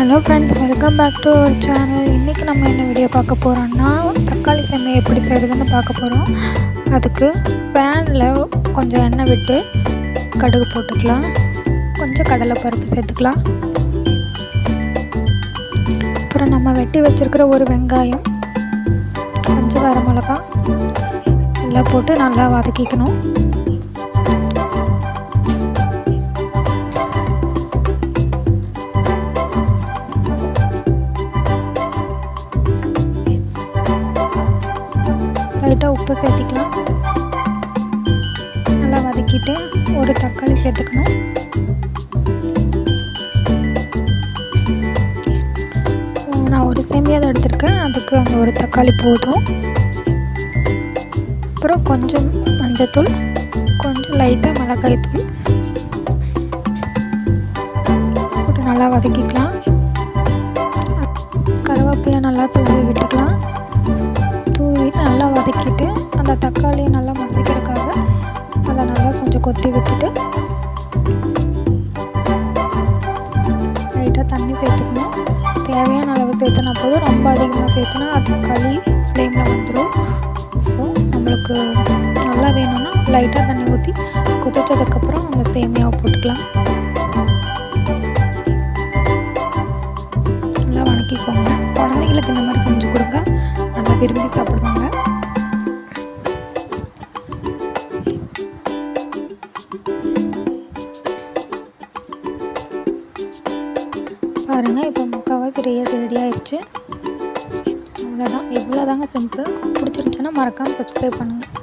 Hello friends welcome back to our channel இன்றைக்கி நம்ம என்ன வீடியோ பார்க்க போகிறோம்னா தக்காளி சேமியா எப்படி செய்கிறதுன்னு பார்க்க போகிறோம் அதுக்கு பேனில் கொஞ்சம் எண்ணெய் விட்டு கடுகு போட்டுக்கலாம். கொஞ்சம் கடலைப்பருப்பு சேர்த்துக்கலாம். அப்புறம் நம்ம வெட்டி வச்சுருக்கிற ஒரு வெங்காயம் கொஞ்சம் வரமிளகா எல்லாம் போட்டு நல்லா வதக்கிக்கணும். லைட்டாக உப்பு சேர்த்திக்கலாம். நல்லா வதக்கிட்டு ஒரு தக்காளி சேர்த்துக்கணும். நான் ஒரு சேமியாக தான் எடுத்திருக்கேன். அதுக்கு அந்த ஒரு தக்காளி போதும். அப்புறம் கொஞ்சம் மஞ்சத்தூள் கொஞ்சம் லைட்டாக மிளகாய் தூள். போட்டு நல்லா வதக்கிக்கலாம். கருவேப்பிலை நல்லா தூள் நல்லா மசிக்கிறதுக்காக அதை நல்லா கொஞ்சம் கொத்தி விட்டுட்டு லைட்டாக தண்ணி சேர்த்துக்கணும். தேவையான அளவு சேர்த்துனா போதும். ரொம்ப அதிகமாக சேர்த்துனா அது களி ஃப்ளேமில் வந்துடும் ஸோ நம்மளுக்கு நல்லா வேணும்னா லைட்டாக தண்ணி ஊற்றி கொதிச்சதுக்கப்புறம் அந்த சேமியாவை போட்டுக்கலாம். நல்லா வணக்கிக்கோங்க. குழந்தைங்களுக்கு இந்த மாதிரி செஞ்சு கொடுங்க. நல்லா விரும்பி சாப்பிடுவாங்க. பாருங்கள் இப்போ முக்கால்வாசி ரெடி ரெடி ஆயிடுச்சு. அவ்வளோதான் இவ்வளோதாங்க சிம்பிள் பிடிச்சிருந்துச்சுன்னா மறக்காமல் சப்ஸ்கிரைப் பண்ணுங்கள்